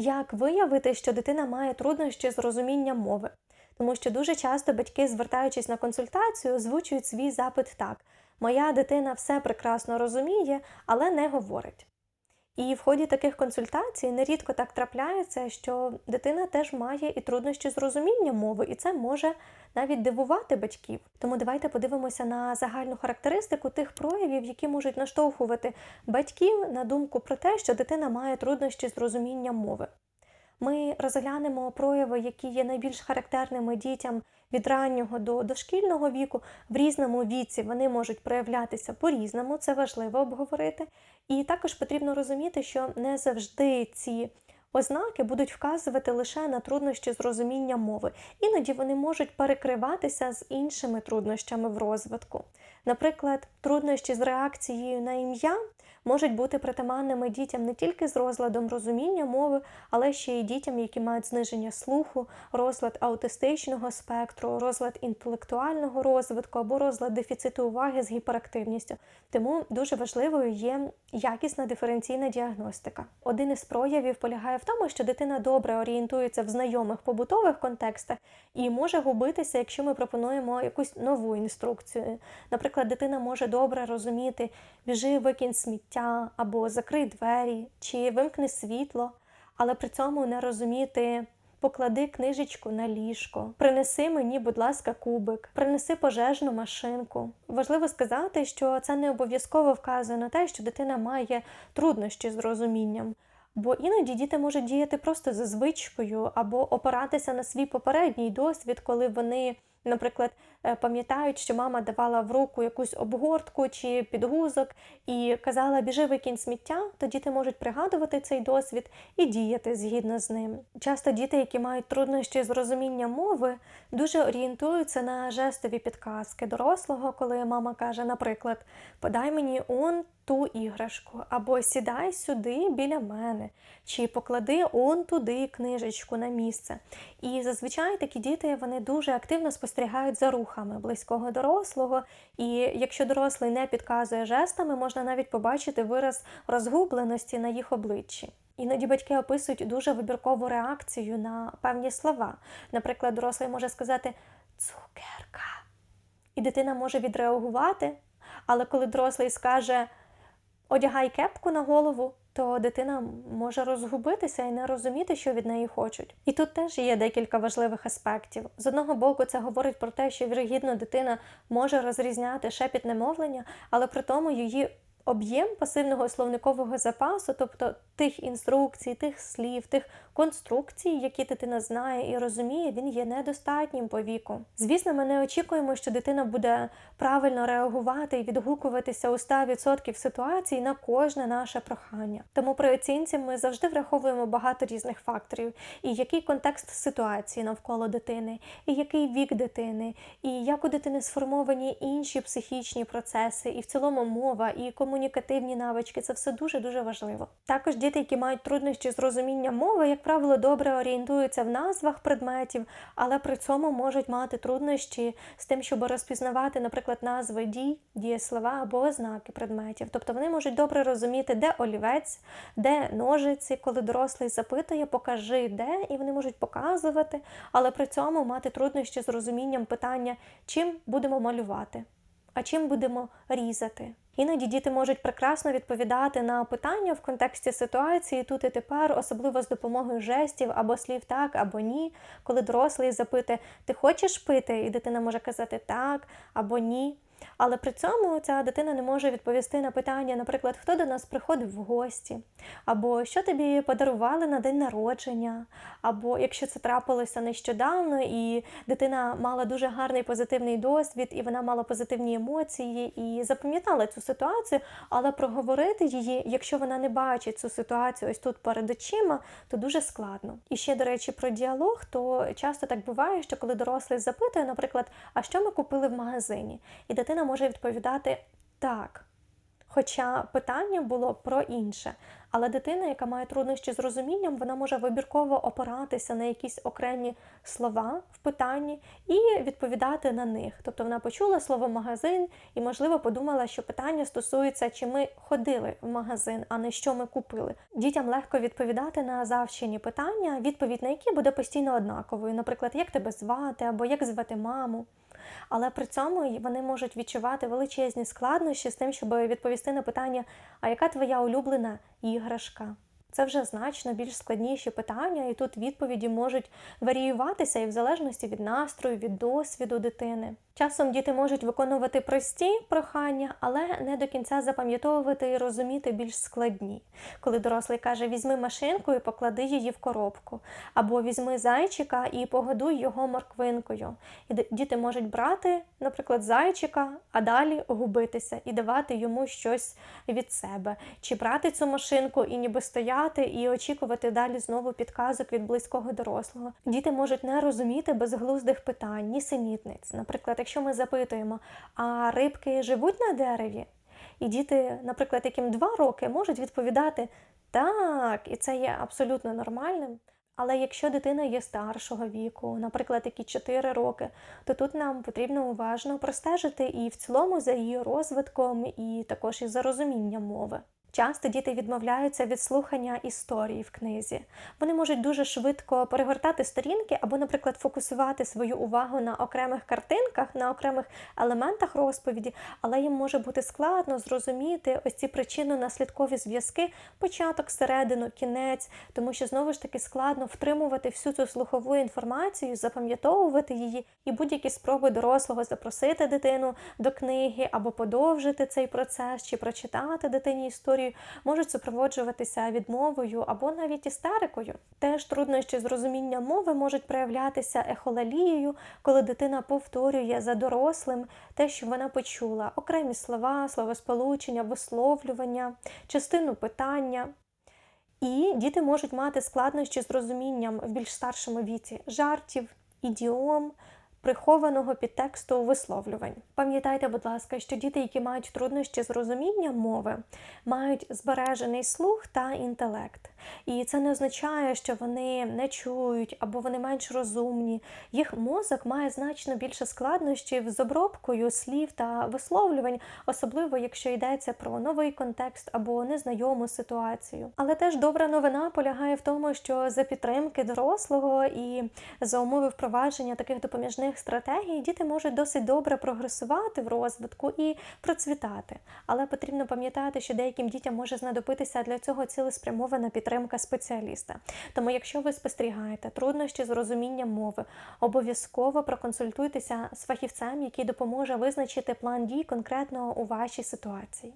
Як виявити, що дитина має труднощі з розумінням мови? Тому що дуже часто батьки, звертаючись на консультацію, озвучують свій запит так: моя дитина все прекрасно розуміє, але не говорить. І в ході таких консультацій нерідко так трапляється, що дитина теж має і труднощі з розумінням мови, і це може навіть дивувати батьків. Тому давайте подивимося на загальну характеристику тих проявів, які можуть наштовхувати батьків на думку про те, що дитина має труднощі з розумінням мови. Ми розглянемо прояви, які є найбільш характерними дітям від раннього до дошкільного віку. В різному віці вони можуть проявлятися по-різному, це важливо обговорити. І також потрібно розуміти, що не завжди ці ознаки будуть вказувати лише на труднощі з розумінням мови. Іноді вони можуть перекриватися з іншими труднощами в розвитку. Наприклад, труднощі з реакцією на ім'я можуть бути притаманними дітям не тільки з розладом розуміння мови, але ще й дітям, які мають зниження слуху, розлад аутистичного спектру, розлад інтелектуального розвитку або розлад дефіциту уваги з гіперактивністю. Тому дуже важливою є якісна диференційна діагностика. Один із проявів полягає в тому, що дитина добре орієнтується в знайомих побутових контекстах і може губитися, якщо ми пропонуємо якусь нову інструкцію. Наприклад, дитина може добре розуміти біжи, викинь сміття або закрий двері чи вимкни світло, але при цьому не розуміти. Поклади книжечку на ліжко, принеси мені, будь ласка, кубик, принеси пожежну машинку. Важливо сказати, що це не обов'язково вказує на те, що дитина має труднощі з розумінням. Бо іноді діти можуть діяти просто за звичкою або опиратися на свій попередній досвід, коли вони, наприклад, е, пам'ятають, що мама давала в руку якусь обгортку чи підгузок і казала біжи викинь сміття, то діти можуть пригадувати цей досвід і діяти згідно з ним. Часто діти, які мають труднощі з розумінням мови, дуже орієнтуються на жестові підказки дорослого, коли мама каже, наприклад, подай мені он ту іграшку, або сідай сюди біля мене, чи поклади он туди книжечку на місце. І зазвичай такі діти вони дуже активно спостерігають за рухами близького дорослого. І якщо дорослий не підказує жестами, можна навіть побачити вираз розгубленості на їх обличчі. Іноді батьки описують дуже вибіркову реакцію на певні слова. Наприклад, дорослий може сказати цукерка, і дитина може відреагувати. Але коли дорослий скаже одягай кепку на голову, то дитина може розгубитися і не розуміти, що від неї хочуть. І тут теж є декілька важливих аспектів. З одного боку, це говорить про те, що вірогідно дитина може розрізняти шепітне мовлення, але при тому її об'єм пасивного словникового запасу, тобто тих інструкцій, тих слів, тих конструкцій, які дитина знає і розуміє, він є недостатнім по віку. Звісно, ми не очікуємо, що дитина буде правильно реагувати і відгукуватися у 100% ситуацій на кожне наше прохання. Тому при оцінці ми завжди враховуємо багато різних факторів, і який контекст ситуації навколо дитини, і який вік дитини, і як у дитини сформовані інші психічні процеси, і в цілому мова, і комунікативні навички це все дуже дуже важливо. Також діти, які мають труднощі з розумінням мови, як правило, добре орієнтуються в назвах предметів, але при цьому можуть мати труднощі з тим, щоб розпізнавати, наприклад, назви дій, дієслова або ознаки предметів. Тобто вони можуть добре розуміти, де олівець, де ножиці, коли дорослий запитує, покажи де, і вони можуть показувати, але при цьому мати труднощі з розумінням питання, чим будемо малювати, а чим будемо різати. Іноді діти можуть прекрасно відповідати на питання в контексті ситуації тут і тепер, особливо з допомогою жестів або слів так або ні. Коли дорослий запитує, ти хочеш пити? І дитина може казати так або ні. Але при цьому ця дитина не може відповісти на питання, наприклад, хто до нас приходив в гості, або що тобі подарували на день народження, або якщо це трапилося нещодавно, і дитина мала дуже гарний позитивний досвід, і вона мала позитивні емоції і запам'ятала цю ситуацію, але проговорити її, якщо вона не бачить цю ситуацію ось тут перед очима, то дуже складно. І ще, до речі, про діалог, то часто так буває, що коли дорослий запитує, наприклад, а що ми купили в магазині? І дитина може відповідати так. Хоча питання було про інше. Але дитина, яка має труднощі з розумінням, вона може вибірково опиратися на якісь окремі слова в питанні і відповідати на них. Тобто вона почула слово магазин і, можливо, подумала, що питання стосується, чи ми ходили в магазин, а не що ми купили. Дітям легко відповідати на завчені питання, відповідь на які буде постійно однаковою. Наприклад, як тебе звати або як звати маму. Але при цьому вони можуть відчувати величезні складнощі з тим, щоб відповісти на питання, а яка твоя улюблена іграшка? Це вже значно більш складніші питання, і тут відповіді можуть варіюватися і в залежності від настрою, від досвіду дитини. Часом діти можуть виконувати прості прохання, але не до кінця запам'ятовувати і розуміти більш складні. Коли дорослий каже: візьми машинку і поклади її в коробку, або візьми зайчика і погодуй його морквинкою. І діти можуть брати, наприклад, зайчика, а далі губитися і давати йому щось від себе, чи брати цю машинку і ніби стояти і очікувати далі знову підказок від близького дорослого. Діти можуть не розуміти безглуздих питань, нісенітниць. Наприклад, якщо ми запитуємо, а рибки живуть на дереві? І діти, наприклад, яким два роки можуть відповідати так, і це є абсолютно нормальним. Але якщо дитина є старшого віку, наприклад, які 4 роки, то тут нам потрібно уважно простежити і в цілому за її розвитком, і також і за розумінням мови. Часто діти відмовляються від слухання історії в книзі. Вони можуть дуже швидко перегортати сторінки або, наприклад, фокусувати свою увагу на окремих картинках, на окремих елементах розповіді, але їм може бути складно зрозуміти ось ці причинно-наслідкові зв'язки, початок, середину, кінець, тому що знову ж таки складно втримувати всю цю слухову інформацію, запам'ятовувати її, і будь-які спроби дорослого запросити дитину до книги або подовжити цей процес, чи прочитати дитині історію можуть супроводжуватися відмовою або навіть істерикою. Теж труднощі з розумінням мови можуть проявлятися ехолалією, коли дитина повторює за дорослим те, що вона почула, окремі слова, словосполучення, висловлювання, частину питання. І діти можуть мати складнощі з розумінням в більш старшому віці жартів, ідіом, прихованого підтексту висловлювань. Пам'ятайте, будь ласка, що діти, які мають труднощі з розумінням мови, мають збережений слух та інтелект. І це не означає, що вони не чують або вони менш розумні. Їх мозок має значно більше складнощів з обробкою слів та висловлювань, особливо якщо йдеться про новий контекст або незнайому ситуацію. Але теж добра новина полягає в тому, що за підтримки дорослого і за умови впровадження таких допоміжних стратегій діти можуть досить добре прогресувати в розвитку і процвітати. Але потрібно пам'ятати, що деяким дітям може знадобитися для цього цілеспрямована підтримка спеціаліста. Тому, якщо ви спостерігаєте труднощі з розумінням мови, обов'язково проконсультуйтеся з фахівцем, який допоможе визначити план дій конкретно у вашій ситуації.